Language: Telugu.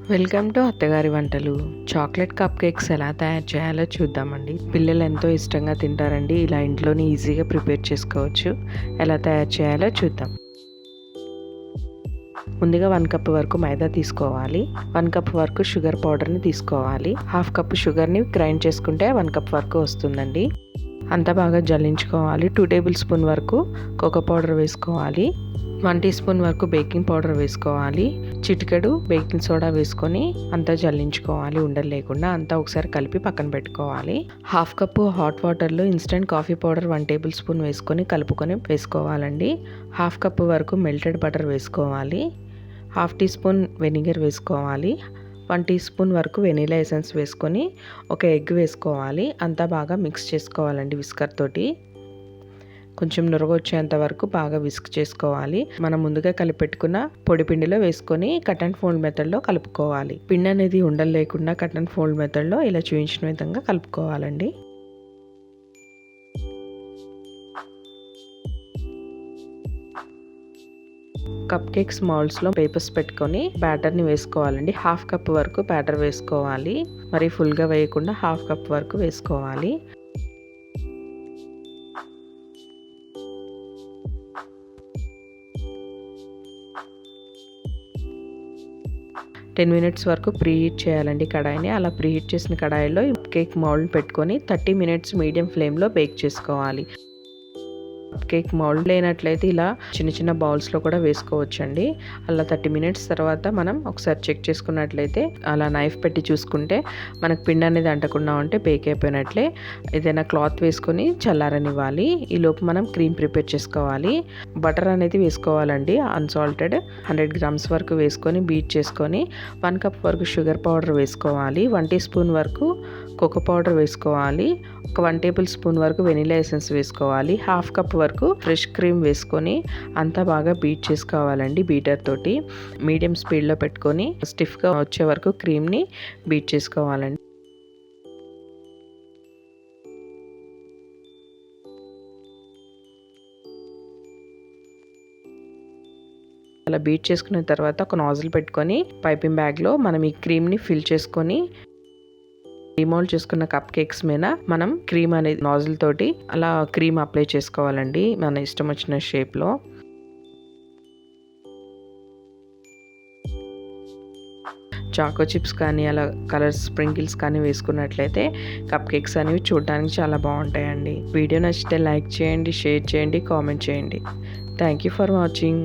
వెల్కమ్ టు అత్తగారి వంటలు. చాక్లెట్ కప్ కేక్స్ ఎలా తయారు చేయాలో చూద్దామండి. పిల్లలు ఎంతో ఇష్టంగా తింటారండి. ఇలా ఇంట్లోనే ఈజీగా ప్రిపేర్ చేసుకోవచ్చు. ఎలా తయారు చేయాలో చూద్దాం. ముందుగా వన్ కప్ వరకు మైదా తీసుకోవాలి. వన్ కప్ వరకు షుగర్ పౌడర్ని తీసుకోవాలి. హాఫ్ కప్ షుగర్ని గ్రైండ్ చేసుకుంటే వన్ కప్ వరకు వస్తుందండి. అంతా బాగా జల్లించుకోవాలి. టూ టేబుల్ స్పూన్ వరకు కోకో పౌడర్ వేసుకోవాలి. వన్ టీ స్పూన్ వరకు బేకింగ్ పౌడర్ వేసుకోవాలి. చిటికెడు బేకింగ్ సోడా వేసుకొని అంతా జల్లించుకోవాలి. ఉండలు లేకుండా అంతా ఒకసారి కలిపి పక్కన పెట్టుకోవాలి. హాఫ్ కప్పు హాట్ వాటర్లో instant coffee powder one tablespoon వేసుకొని కలుపుకొని వేసుకోవాలండి. హాఫ్ కప్పు వరకు మెల్టెడ్ బటర్ వేసుకోవాలి. హాఫ్ టీ స్పూన్ వెనిగర్ వేసుకోవాలి. వన్ టీ స్పూన్ వరకు వెనీలా ఎసెన్స్ వేసుకొని ఒక ఎగ్ వేసుకోవాలి. అంతా బాగా మిక్స్ చేసుకోవాలండి విస్కర్ తోటి. కొంచెం నురగ వచ్చేంత వరకు బాగా విస్క్ చేసుకోవాలి. మనం ముందుగా కలిపెట్టుకున్న పొడి పిండిలో వేసుకొని కట్ అండ్ ఫోల్డ్ మెథడ్లో కలుపుకోవాలి. పిండి అనేది ఉండలు లేకుండా కట్ అండ్ ఫోల్డ్ మెథడ్లో ఇలా చూపించిన విధంగా కలుపుకోవాలండి. కప్ కేక్స్ మౌల్డ్స్లో పేపర్స్ పెట్టుకొని బ్యాటర్ని వేసుకోవాలండి. హాఫ్ కప్ వరకు బ్యాటర్ వేసుకోవాలి. మరి ఫుల్గా వేయకుండా హాఫ్ కప్ వరకు వేసుకోవాలి. టెన్ మినిట్స్ వరకు ప్రీ హీట్ చేయాలండి కడాయిని. అలా ప్రీ హీట్ చేసిన కడాయిలో కేక్ మౌల్డ్ పెట్టుకొని థర్టీ మినిట్స్ మీడియం ఫ్లేమ్లో బేక్ చేసుకోవాలి. కేక్ మౌల్డ్ లేనట్లయితే ఇలా చిన్న చిన్న బౌల్స్లో కూడా వేసుకోవచ్చండి. అలా థర్టీ మినిట్స్ తర్వాత మనం ఒకసారి చెక్ చేసుకున్నట్లయితే అలా నైఫ్ పెట్టి చూసుకుంటే మనకు పిండి అనేది అంటకుండా ఉంటే బేక్ అయిపోయినట్లే. ఏదైనా క్లాత్ వేసుకొని చల్లారనివ్వాలి. ఈ లోపు మనం క్రీమ్ ప్రిపేర్ చేసుకోవాలి. బటర్ అనేది వేసుకోవాలండి. అన్సాల్టెడ్ హండ్రెడ్ గ్రామ్స్ వరకు వేసుకొని బీట్ చేసుకొని వన్ కప్ వరకు షుగర్ పౌడర్ వేసుకోవాలి. వన్ టీ స్పూన్ వరకు కోకో పౌడర్ వేసుకోవాలి. ఒక వన్ టేబుల్ స్పూన్ వరకు వెనిలా ఎసెన్స్ వేసుకోవాలి. హాఫ్ కప్ వరకు ఫ్రెష్ క్రీమ్ వేసుకొని అంతా బాగా బీట్ చేసుకోవాలండి బీటర్ తోటి. మీడియం స్పీడ్లో పెట్టుకొని స్టిఫ్గా వచ్చే వరకు క్రీమ్ని బీట్ చేసుకోవాలండి. అలా బీట్ చేసుకున్న తర్వాత ఒక నాజిల్ పెట్టుకొని పైపింగ్ బ్యాగ్లో మనం ఈ క్రీమ్ని ఫిల్ చేసుకొని డిమోల్డ్ చేసుకున్న కప్ కేక్స్ మీద మనం క్రీమ్ అనేది నాజిల్ తోటి అలా క్రీమ్ అప్లై చేసుకోవాలండి మన ఇష్టం వచ్చిన షేప్లో చాకో చిప్స్ కానీ అలా కలర్స్ స్ప్రింకిల్స్ కానీ వేసుకున్నట్లయితే కప్ కేక్స్ అనేవి చూడడానికి చాలా బాగుంటాయండి. వీడియో నచ్చితే లైక్ చేయండి షేర్ చేయండి కామెంట్ చేయండి. Thank you for watching